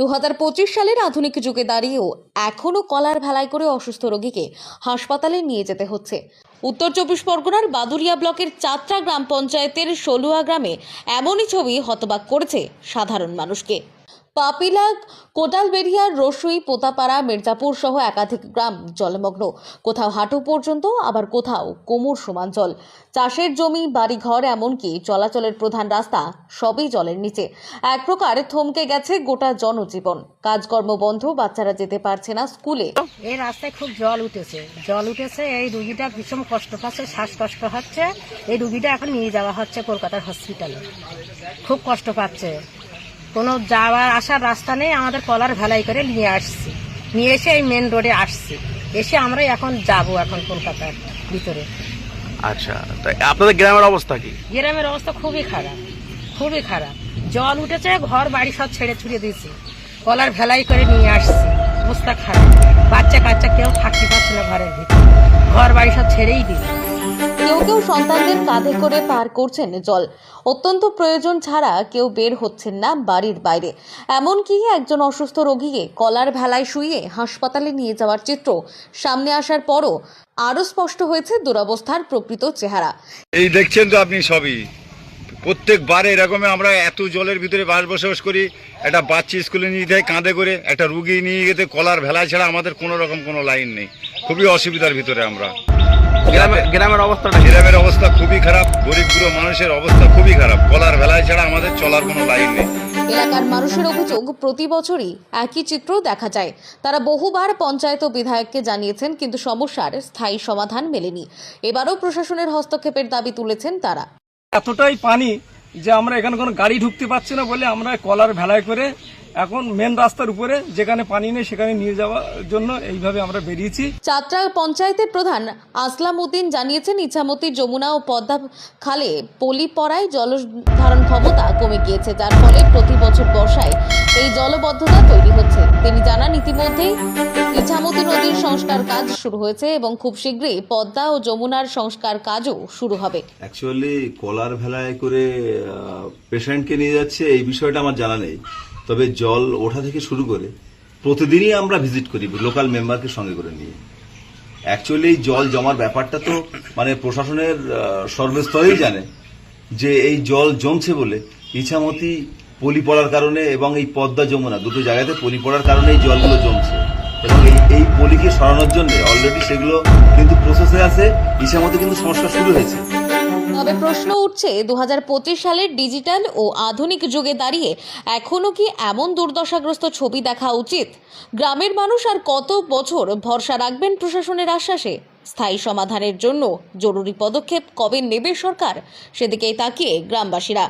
দু হাজার পঁচিশ সালের আধুনিক যুগে দাঁড়িয়েও এখনও কলার ভেলায় করে অসুস্থ রোগীকে হাসপাতালে নিয়ে যেতে হচ্ছে। উত্তর চব্বিশ পরগনার বাদুরিয়া ব্লকের চাত্রা গ্রাম পঞ্চায়েতের ষোলুয়া গ্রামে এমনই ছবি হতবাক করেছে সাধারণ মানুষকে। পাপিলাগ কোটালবেড়িয়া রসুই, পোতাপাড়া, মির্জাপুর সহ একাধিক গ্রাম জলমগ্ন। কোথাও হাঁটু পর্যন্ত, আবার কোথাও কোমর সমান জল। চাষের জমি, বাড়িঘর এমনকি চলাচলের প্রধান রাস্তা সবই জলের নিচে। এক প্রকার থমকে গেছে গোটা জনজীবন। কাজকর্ম বন্ধ, বাচ্চারা যেতে পারছে না স্কুলে। এই রাস্তায় খুব জল উঠেছে। জল উঠেছে, এই রুগীটা ভীষণ কষ্ট পাচ্ছে, শ্বাসকষ্ট হচ্ছে। এই রুগীটা এখন নিয়ে যাওয়া হচ্ছে কলকাতার হসপিটালে খুব কষ্ট পাচ্ছে। কোনো যাওয়ার আসার রাস্তা নেই আমাদের কলার ভেলাই করে নিয়ে আসছি। নিয়ে এসে এই মেন রোডে আসছি। এসে আমরা এখন যাব এখন কলকাতার ভিতরে। আচ্ছা তাই আপনাদের গ্রামের অবস্থা কি? গ্রামের অবস্থা খুবই খারাপ খুবই খারাপ। জল উঠেছে ঘর বাড়ি সব ছেড়ে ছুড়ে দিয়েছি। কলার ভেলাই করে নিয়ে আসছি। অবস্থা খারাপ। বাচ্চা কাচ্চা কেউ থাকতে পারছে না ঘরের ভিতরে। ঘর বাড়ি সব ছেড়েই দিয়েছি। কেউ কেউ সন্তানদের কাঁধে করে পার করছেন জল। অত্যন্ত প্রয়োজন ছাড়া কেউ বের হচ্ছেন না বাড়ির বাইরে। এমনকি একজন অসুস্থ রোগীকে কলার ভেলায় শুয়ে হাসপাতালে নিয়ে যাওয়ার চিত্র সামনে আসার পরও আরও স্পষ্ট হয়েছে দুরবস্থার প্রকৃত চেহারা। এই দেখছেন তো আপনি সবই। প্রত্যেকবারে এরকমই আমরা এত জলের ভিতরে বাস বসবাস করি, একটা বাচ্চা স্কুলে নিয়ে যায় কাঁধে করে, একটা রুগী নিয়ে যেতে কলার ভেলায় ছাড়া আমাদের কোনো রকম কোনো লাইন নেই। খুবই অসুবিধার ভিতরে আমরা। গ্রামের অবস্থাটা গ্রামের অবস্থা খুবই খারাপ গরিব মানুষের অবস্থা খুবই খারাপ। কলার ভেলায় ছাড়া আমাদের চলার কোনো লাইন নেই। এলাকার মানুষের অভিযোগ প্রতি বছরই একই চিত্র দেখা যায়। তারা বহুবার পঞ্চায়েত ও বিধায়ককে জানিয়েছেন কিন্তু সমস্যার স্থায়ী সমাধান মেলেনি। এবারও প্রশাসনের হস্তক্ষেপের দাবি তুলেছেন তারা। এতটাই পানি যে আমরা এখানে কোনো গাড়ি ঢুকতে পারছি না বলে আমরা কলার ভেলায় করে এখন মেন রাস্তার উপরে যেখানে পানি নেই সেখানে নিয়ে যাওয়ার জন্য এইভাবে আমরা বেরিয়েছি। চাত্রা পঞ্চায়েতের প্রধান আসলাম উদ্দিন জানিয়েছেন ইছামতি যমুনা ও পদ্মা খালে পলি পড়ায় জলধারণ ক্ষমতা কমে গিয়েছে যার ফলে প্রতি বছর বর্ষায় এই জলবদ্ধতা তৈরি হচ্ছে। তিনি জানান ইতিমধ্যেই ইছামতি নদীর সংস্কার কাজ শুরু হয়েছে এবং খুব শীঘ্রই পদ্মা ও যমুনার সংস্কার কাজও শুরু হবে। অ্যাকচুয়ালি কলার ভেলায় করে পেশেন্টকে নিয়ে যাচ্ছে এই বিষয়টা আমার জানা নেই। তবে জল ওঠা থেকে শুরু করে প্রতিদিনই আমরা ভিজিট করি লোকাল মেম্বারকে সঙ্গে করে নিয়ে। অ্যাকচুয়ালি জল জমার ব্যাপারটা তো মানে প্রশাসনের সর্বস্তরেই জানে যে এই জল জমছে বলে ইছামতি পলি পড়ার কারণে এবং এই পদ্মা যমুনা, দুটো জায়গাতে পলি পড়ার কারণে এই জলগুলো জমছে। এবং এই এই পলিকে সরানোর জন্য অলরেডি সেগুলো কিন্তু প্রসেসে আছে, ইছামতি কিন্তু সমস্যা শুরু হয়েছে। তবে প্রশ্ন উঠছে দু হাজার পঁচিশ সালের ডিজিটাল ও আধুনিক যুগে দাঁড়িয়ে এখনও কি এমন দুর্দশাগ্রস্ত ছবি দেখা উচিত? গ্রামের মানুষ আর কত বছর ভরসা রাখবেন প্রশাসনের আশ্বাসে? স্থায়ী সমাধানের জন্য জরুরি পদক্ষেপ কবে নেবে সরকার? সেদিকেই তাকিয়ে গ্রামবাসীরা।